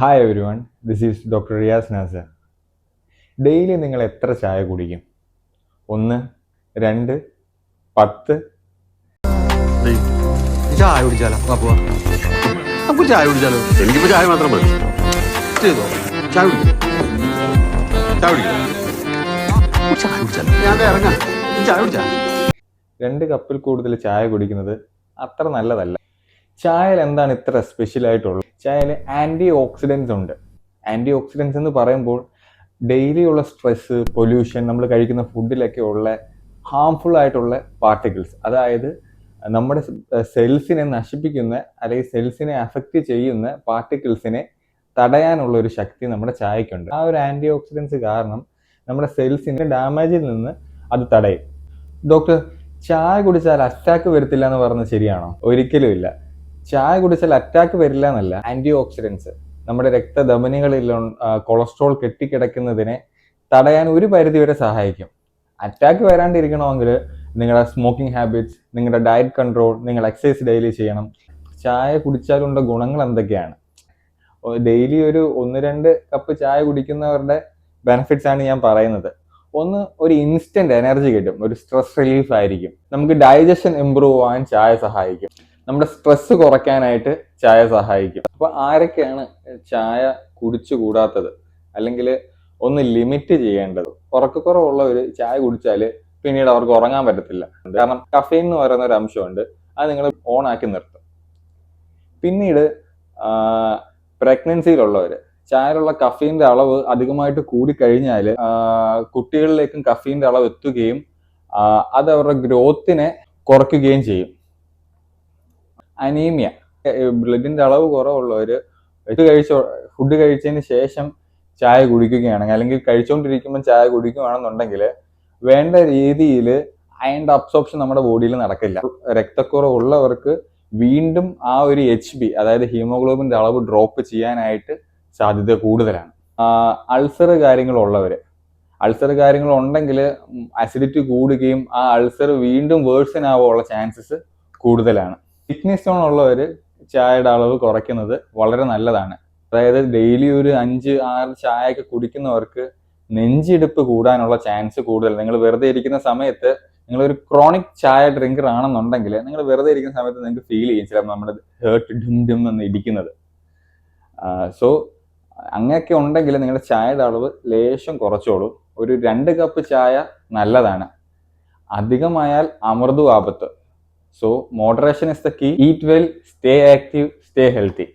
Hi everyone this is doctor Riyas Nasar daily നിങ്ങൾ എത്ര ചായ കുടിക്കും? ഒന്ന് രണ്ട് പത്ത്. ചായ കുടിച്ചാലോ? നമുക്ക് ചായ കുടിച്ചാലോ? എനിക്കിപ്പോ ചായ മാത്രം മതി. ചെയ്തോ? ചായ കുടിക്കാം. ചായ കുടിക്കാം. ചായ കുടിച്ചാലോ? ഞാൻ ഇറങ്ങാം. ചായ കുടിച്ചാ. രണ്ട് കപ്പിൽ കൂടുതൽ ചായ കുടിക്കുന്നത് അത്ര നല്ലതല്ല. ചായയിൽ എന്താണ് ഇത്ര സ്പെഷ്യൽ ആയിട്ടുള്ളത്? ചായയിൽ ആന്റി ഓക്സിഡൻസ് ഉണ്ട്. ആന്റി ഓക്സിഡൻസ് എന്ന് പറയുമ്പോൾ ഡെയിലി ഉള്ള സ്ട്രെസ് പൊല്യൂഷൻ നമ്മൾ കഴിക്കുന്ന ഫുഡിലൊക്കെ ഉള്ള ഹാംഫുൾ ആയിട്ടുള്ള പാർട്ടിക്കിൾസ് അതായത് നമ്മുടെ സെൽസിനെ നശിപ്പിക്കുന്ന അല്ലെങ്കിൽ സെൽസിനെ അഫക്റ്റ് ചെയ്യുന്ന പാർട്ടിക്കിൾസിനെ തടയാനുള്ള ഒരു ശക്തി നമ്മുടെ ചായക്കുണ്ട് ആ ഒരു ആന്റി ഓക്സിഡൻസ് കാരണം നമ്മുടെ സെൽസിന്റെ ഡാമേജിൽ നിന്ന് അത് തടയും. ഡോക്ടർ ചായ കുടിച്ചാൽ അറ്റാക്ക് വരത്തില്ല എന്ന് പറഞ്ഞത് ശരിയാണോ? ഒരിക്കലും ഇല്ല. ചായ കുടിച്ചാൽ അറ്റാക്ക് വരില്ല എന്നല്ല. ആന്റി ഓക്സിഡൻസ് നമ്മുടെ രക്തധമനികളിൽ കൊളസ്ട്രോൾ കെട്ടിക്കിടക്കുന്നതിനെ തടയാൻ ഒരു പരിധിവരെ സഹായിക്കും. അറ്റാക്ക് വരാണ്ടിരിക്കണമെങ്കിൽ നിങ്ങളുടെ സ്മോക്കിംഗ് ഹാബിറ്റ്സ് നിങ്ങളുടെ ഡയറ്റ് കൺട്രോൾ നിങ്ങൾ എക്സസൈസ് ഡെയിലി ചെയ്യണം. ചായ കുടിച്ചാലുള്ള ഗുണങ്ങൾ എന്തൊക്കെയാണ്? ഡെയിലി ഒരു ഒന്ന് രണ്ട് കപ്പ് ചായ കുടിക്കുന്നവരുടെ ബെനിഫിറ്റ്സ് ആണ് ഞാൻ പറയുന്നത്. ഒന്ന് ഒരു ഇൻസ്റ്റന്റ് എനർജി കിട്ടും. ഒരു സ്ട്രെസ് റിലീഫ് ആയിരിക്കും. നമുക്ക് ഡൈജഷൻ ഇമ്പ്രൂവ് ആവാൻ ചായ സഹായിക്കും. നമ്മുടെ സ്ട്രെസ് കുറയ്ക്കാനായിട്ട് ചായ സഹായിക്കും. അപ്പൊ ആരൊക്കെയാണ് ചായ കുടിച്ചു കൂടാത്തത്? അല്ലെങ്കിൽ ഒന്ന് ലിമിറ്റ് ചെയ്യേണ്ടത്? ഉറക്കക്കുറവുള്ളവർ ചായ കുടിച്ചാൽ പിന്നീട് അവർക്ക് ഉറങ്ങാൻ പറ്റത്തില്ല. കാരണം കഫീൻ എന്ന് പറയുന്ന ഒരു അംശമുണ്ട്. അത് നിങ്ങൾ ഓൺ ആക്കി നിർത്തും. പിന്നീട് പ്രഗ്നൻസിയിലുള്ളവർ ചായയിലുള്ള കഫീന്റെ അളവ് അധികമായിട്ട് കൂടിക്കഴിഞ്ഞാൽ കുട്ടികളിലേക്കും കഫീന്റെ അളവ് എത്തുകയും അത് അവരുടെ ഗ്രോത്തിനെ കുറയ്ക്കുകയും ചെയ്യും. അനീമിയ. ബ്ലഡിന്റെ അളവ് കുറവുള്ളവർ ഇത് കഴിച്ച ഫുഡ് കഴിച്ചതിന് ശേഷം ചായ കുടിക്കുകയാണെങ്കിൽ അല്ലെങ്കിൽ കഴിച്ചുകൊണ്ടിരിക്കുമ്പോൾ ചായ കുടിക്കുകയാണെന്നുണ്ടെങ്കിൽ വേണ്ട രീതിയിൽ അയണിന്റെ അബ്സോർപ്ഷൻ നമ്മുടെ ബോഡിയിൽ നടക്കില്ല. രക്തക്കുറവുള്ളവർക്ക് വീണ്ടും ആ ഒരു എച്ച് ബി അതായത് ഹീമോഗ്ലോബിന്റെ അളവ് ഡ്രോപ്പ് ചെയ്യാനായിട്ട് സാധ്യത കൂടുതലാണ്. അൾസർ കാര്യങ്ങളുള്ളവർ അൾസർ കാര്യങ്ങൾ ഉണ്ടെങ്കിൽ അസിഡിറ്റി കൂടുകയും ആ അൾസർ വീണ്ടും വേഴ്സൺ ആവാനുള്ള ചാൻസസ് കൂടുതലാണ്. കിഡ്നി സ്റ്റോൺ ഉള്ളവർ ചായയുടെ അളവ് കുറയ്ക്കുന്നത് വളരെ നല്ലതാണ്. അതായത് ഡെയിലി ഒരു അഞ്ച് ആറ് ചായയൊക്കെ കുടിക്കുന്നവർക്ക് നെഞ്ചിടിപ്പ് കൂടാനുള്ള ചാൻസ് കൂടുതൽ. നിങ്ങൾ വെറുതെ ഇരിക്കുന്ന സമയത്ത് നിങ്ങൾ ഒരു ക്രോണിക് ചായ ഡ്രിങ്കർ ആണെന്നുണ്ടെങ്കിൽ നിങ്ങൾ വെറുതെ ഇരിക്കുന്ന സമയത്ത് നിങ്ങൾക്ക് ഫീൽ ചെയ്യും ചിലപ്പോൾ നമ്മുടെ ഹേർട്ട് ഡും ഡും എന്ന് ഇടിക്കുന്നത് സോ അങ്ങനെയൊക്കെ ഉണ്ടെങ്കിൽ നിങ്ങളുടെ ചായയുടെ അളവ് ലേശം കുറച്ചോളൂ. ഒരു രണ്ട് കപ്പ് ചായ നല്ലതാണ്. അധികമായാൽ അമൃതു ആപത്ത്. So moderation is the key eat well stay active stay healthy